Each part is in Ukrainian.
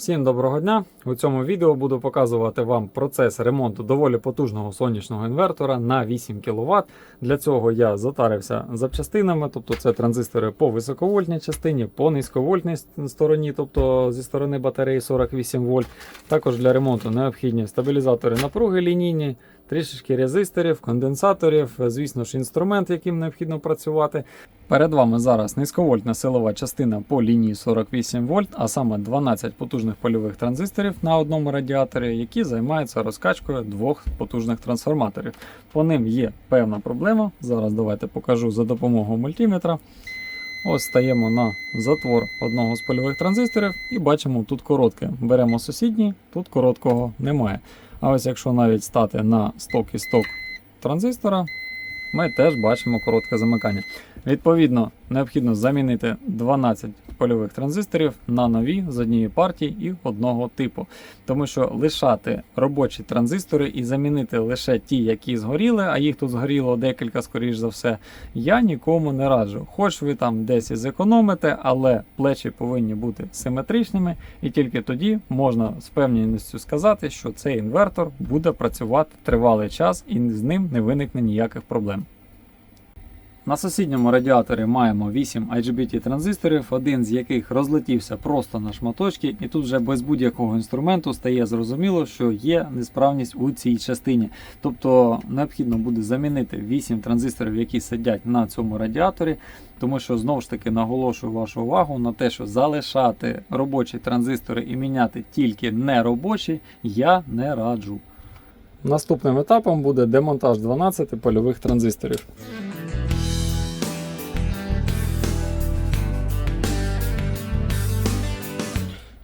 Всім доброго дня! У цьому відео буду показувати вам процес ремонту доволі потужного сонячного інвертора на 8 кВт. Для цього я затарився запчастинами, тобто це транзистори по високовольтній частині, по низьковольтній стороні, тобто зі сторони батареї 48 вольт. Також для ремонту необхідні стабілізатори напруги лінійні, трішечки резисторів, конденсаторів, звісно ж, інструмент, яким необхідно працювати. Перед вами зараз низьковольтна силова частина по лінії 48 вольт, а саме 12 потужних польових транзисторів на одному радіаторі, які займаються розкачкою двох потужних трансформаторів. По ним є певна проблема. Зараз давайте покажу за допомогою мультиметра. Ось стаємо на затвор одного з польових транзисторів і бачимо тут коротке. Беремо сусідній, тут короткого немає. А ось якщо навіть стати на сток і сток транзистора, ми теж бачимо коротке замикання. Відповідно, необхідно замінити 12 польових транзисторів на нові з однієї партії і одного типу. Тому що лишати робочі транзистори і замінити лише ті, які згоріли, а їх тут згоріло декілька, скоріш за все, я нікому не раджу. Хоч ви там десь і зекономите, але плечі повинні бути симетричними, і тільки тоді можна з певністю сказати, що цей інвертор буде працювати тривалий час і з ним не виникне ніяких проблем. На сусідньому радіаторі маємо 8 IGBT транзисторів, один з яких розлетівся просто на шматочки, і тут вже без будь-якого інструменту стає зрозуміло, що є несправність у цій частині. Тобто необхідно буде замінити 8 транзисторів, які сидять на цьому радіаторі, тому що знову ж таки наголошую вашу увагу на те, що залишати робочі транзистори і міняти тільки неробочі я не раджу. Наступним етапом буде демонтаж 12 польових транзисторів.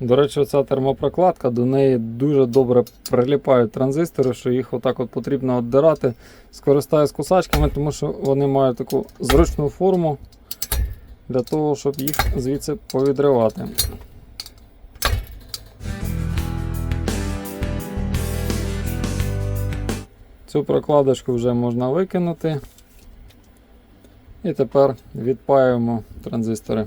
До речі, ця термопрокладка, до неї дуже добре приліпають транзистори, що їх отак от потрібно віддирати. Скористаюсь кусачками, тому що вони мають таку зручну форму для того, щоб їх звідси повідривати. Цю прокладочку вже можна викинути. І тепер відпаюємо транзистори.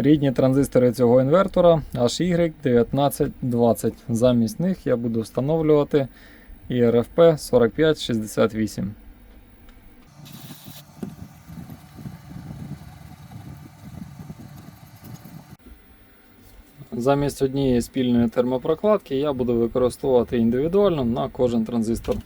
Рідні транзистори цього інвертора HY1920. Замість них я буду встановлювати IRFP 4568. Замість однієї спільної термопрокладки я буду використовувати індивідуально на кожен транзистор.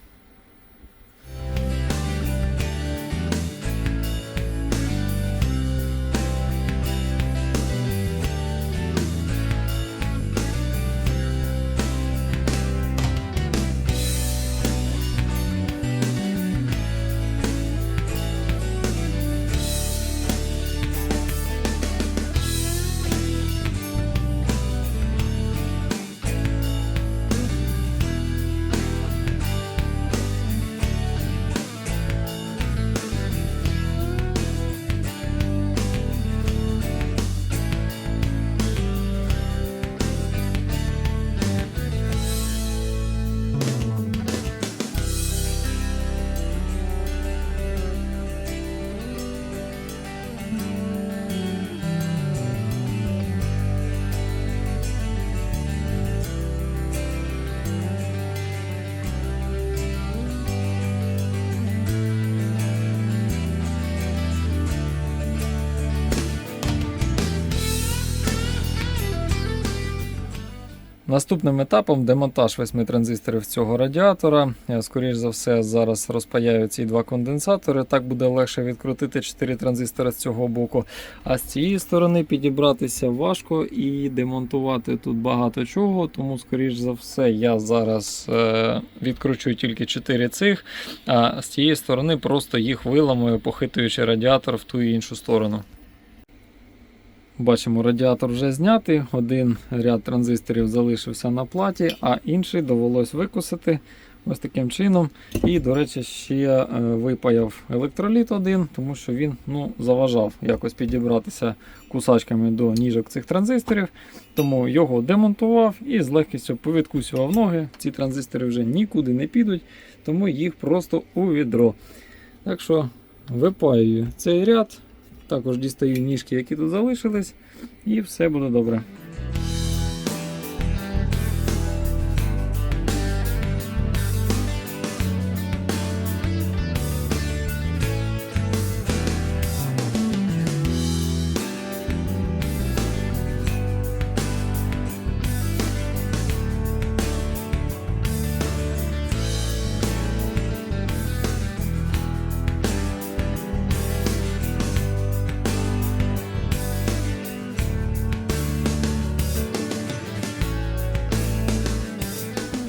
Наступним етапом демонтаж 8 транзисторів цього радіатора. Е, Скоріш за все, зараз розпаяю ці два конденсатори. Так буде легше відкрутити 4 транзистори з цього боку. А з цієї сторони підібратися важко і демонтувати тут багато чого. Тому, скоріш за все, я зараз е, відкручу тільки 4 цих, а з цієї сторони просто їх виламую, похитуючи радіатор в ту і іншу сторону. Бачимо, радіатор вже знятий, один ряд транзисторів залишився на платі, а інший довелось викусити ось таким чином. І, до речі, ще е, випаяв електроліт один, тому що він ну, заважав якось підібратися кусачками до ніжок цих транзисторів. Тому його демонтував і з легкістю повідкусював ноги. Ці транзистори вже нікуди не підуть, тому їх просто у відро. Так що випаюю цей ряд. Також дістаю ніжки, які тут залишились, і все буде добре.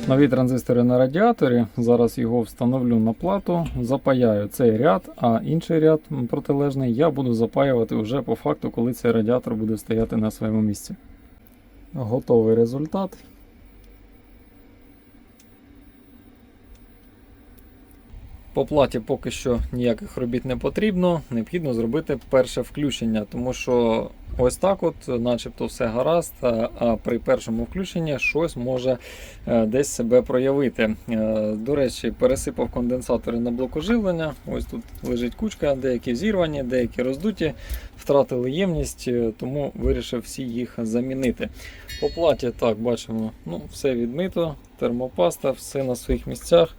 Нові транзистори на радіаторі. Зараз його встановлю на плату, запаяю цей ряд, а інший ряд протилежний я буду запаювати вже по факту, коли цей радіатор буде стояти на своєму місці. Готовий результат. По платі поки що ніяких робіт не потрібно. Необхідно зробити перше включення, тому що ось так, от, начебто, все гаразд, а, а при першому включенні щось може е, десь себе проявити. Е, До речі, пересипав конденсатори на блоку живлення. Ось тут лежить кучка, деякі зірвані, деякі роздуті, втратили ємність, е, тому вирішив всі їх замінити. По платі так бачимо, ну, все відмито, термопаста, все на своїх місцях.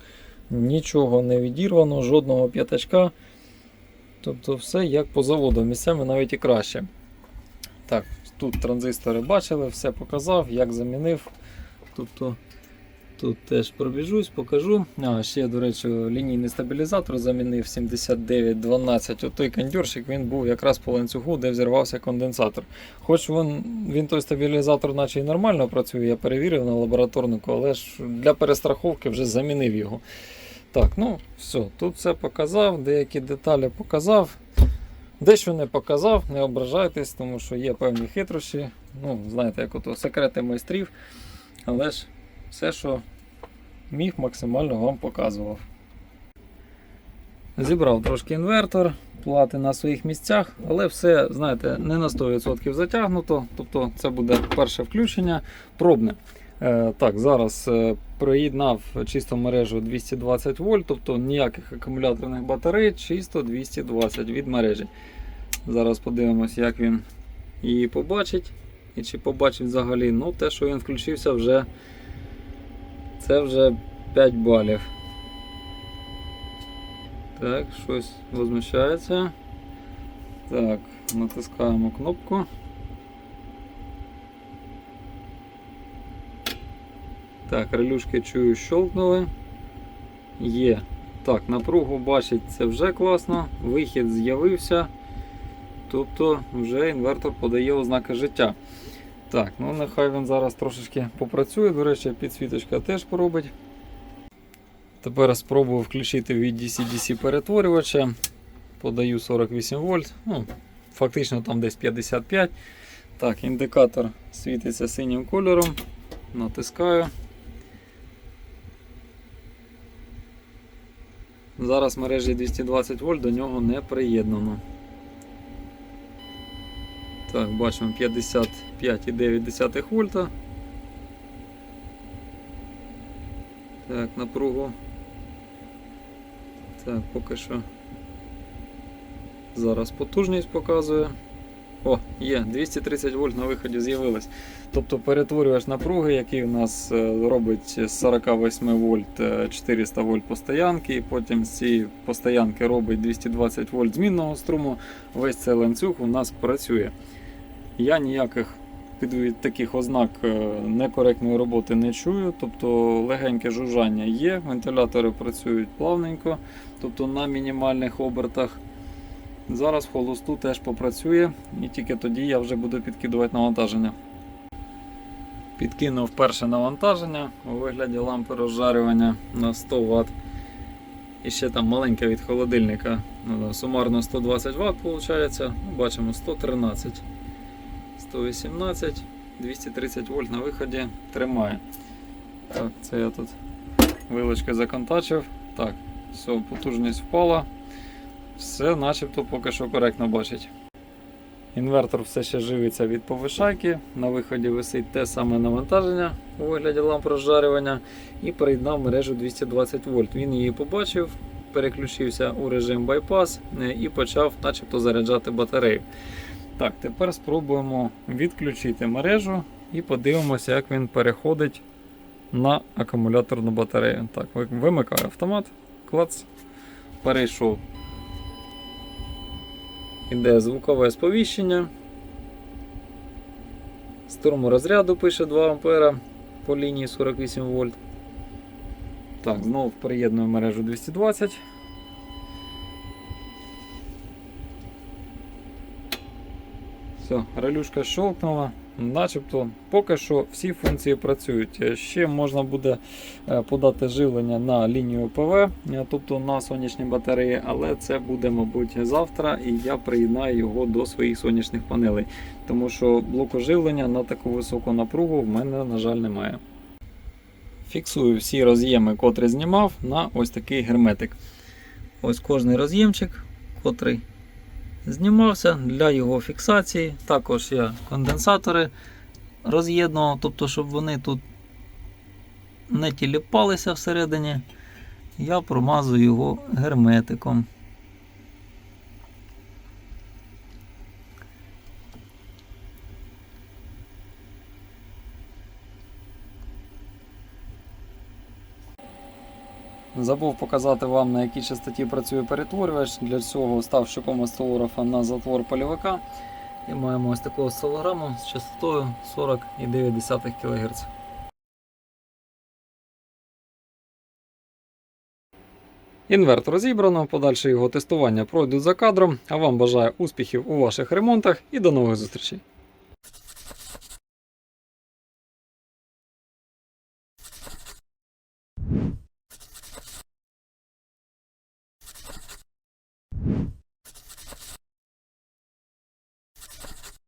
Нічого не відірвано, жодного п'ятачка. Тобто все як по заводу, місцями навіть і краще. Так, тут транзистори бачили, все показав, як замінив. Тобто тут теж пробіжусь, покажу. А, ще, до речі, лінійний стабілізатор замінив 7912. Отой кондьорщик він був якраз по ланцюгу, де взірвався конденсатор. Хоч він, він той стабілізатор, наче і нормально працює, я перевірив на лабораторнику, але ж для перестраховки вже замінив його. Так, ну все, тут все показав, деякі деталі показав. Дещо не показав, не ображайтесь, тому що є певні хитрощі. Ну, знаєте, як ото секрети майстрів. Але ж все, що міг, максимально вам показував. Зібрав трошки інвертор, плати на своїх місцях, але все, знаєте, не на 100% затягнуто. Тобто це буде перше включення, пробне. Е, так, зараз е, приєднав чисто мережу 220 вольт, тобто ніяких акумуляторних батарей, чисто 220 від мережі. Зараз подивимось, як він її побачить. І чи побачить взагалі. Ну, те, що він включився, вже це вже 5 балів. Так, щось возмущається. Так, натискаємо кнопку. Так, релюшки чую, щолкнули. Є. Так, напругу бачить, це вже класно. Вихід з'явився. Тобто вже інвертор подає ознаки життя. Так, ну нехай він зараз трошечки попрацює. До речі, підсвіточка теж поробить. Тепер спробую включити від DC-DC перетворювача. Подаю 48 вольт. Ну, фактично там десь 55. Так, індикатор світиться синім кольором. Натискаю. Зараз мережі 220 вольт до нього не приєднано. Так, бачимо 55,9 вольта. Так, напругу. Так, поки що. Зараз потужність показує. О, є, 230 вольт на виході з'явилось. Тобто перетворювач напруги, який у нас е, робить з 48 вольт е, 400 вольт постоянки, і потім з цієї постоянки робить 220 вольт змінного струму. Весь цей ланцюг у нас працює. Я ніяких під таких ознак е, некоректної роботи не чую. Тобто легеньке жужжання є, вентилятори працюють плавненько, тобто на мінімальних обертах. Зараз в холосту теж попрацює, і тільки тоді я вже буду підкидувати навантаження. Підкинув перше навантаження у вигляді лампи розжарювання на 100 Вт. І ще там маленьке від холодильника. Ну, Сумарно 120 Вт виходить. Бачимо 113, 118, 230 вольт на виході тримає. Так, це я тут вилочкою законтачив. Так, все, потужність впала. Все начебто поки що коректно бачить. Інвертор все ще живиться від повишайки. На виході висить те саме навантаження у вигляді ламп розжарювання і приєднав мережу 220 вольт. Він її побачив, переключився у режим байпас е, і почав начебто заряджати батарею. Так, тепер спробуємо відключити мережу і подивимося, як він переходить на акумуляторну батарею. Так, вимикаю автомат, клац, перейшов. Іде звукове сповіщення. Струму розряду пише 2 А по лінії 48 вольт. Так, знову приєдную мережу 220. Все, релюшка щелкнула. Начебто поки що всі функції працюють. Е, Ще можна буде е, подати живлення на лінію ПВ, е, тобто на сонячні батареї, але це буде, мабуть, завтра, і я приєднаю його до своїх сонячних панелей. Тому що блоку живлення на таку високу напругу в мене, на жаль, немає. Фіксую всі роз'єми, котрі знімав, на ось такий герметик. Ось кожний роз'ємчик, котрий знімався для його фіксації. Також я конденсатори роз'єднував, тобто, щоб вони тут не тіліпалися всередині. Я промазую його герметиком. Забув показати вам, на якій частоті працює перетворювач. Для цього став щуком осцилографа на затвор полівика. І маємо ось таку осцилограму з частотою 40,9 кГц. Інвертор розібрано, подальше його тестування пройду за кадром. А вам бажаю успіхів у ваших ремонтах і до нових зустрічей!